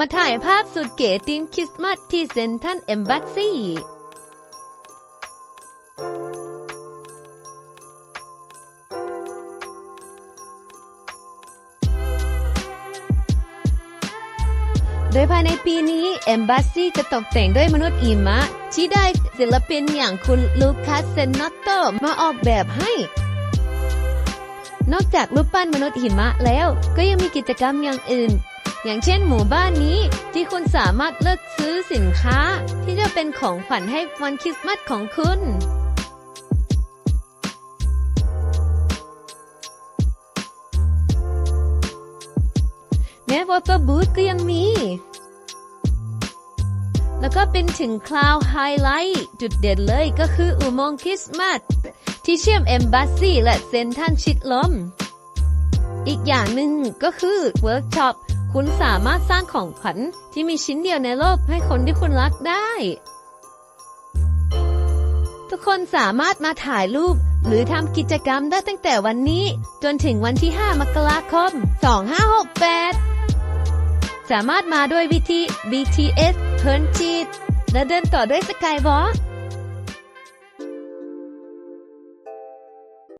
มาถ่ายภาพสุดเก๋ธีมคริสต์มาสที่เซนทันเอมบัสซี่โดยภายในปีนี้ e m b a s s y จะตกแต่งด้วยมนุษย์หิมะ ที่ได้ศิลปินอย่างคุณลูคัสเซนนอตโตมาออกแบบให้นอกจากรูปปั้นมนุษย์หิมะแล้ว ก็ยังมีกิจกรรมอย่างอื่น อย่างเช่นหมู่บ้านนี้ที่คุณสามารถเลือกซื้อสินค้า ที่จะเป็นของขวัญให้วันคริสต์มาสของคุณแม้วอเตอร์บูธก็ยังมี แล้วก็เป็นถึงคลาวไฮไลท์จุดเด่นเลยก็คืออุโมงค์คริสต์มาสที่เชื่อมเอมบ s สซีและเซนทันชิดลม อีกอย่างหนึ่งก็คือเวิร์กช็อป คุณสามารถสร้างของขวัญที่มีชิ้นเดียวในโลกให้คนที่คุณรักได้ ทุกคนสามารถมาถ่ายรูป หรือทำกิจกรรมได้ตั้งแต่วันนี้ จนถึงวันที่ 5 มกราคม 2568 สามารถมาด้วยวิธี BTS เพลินจิตและเดินต่อด้วยสกายวอล์ก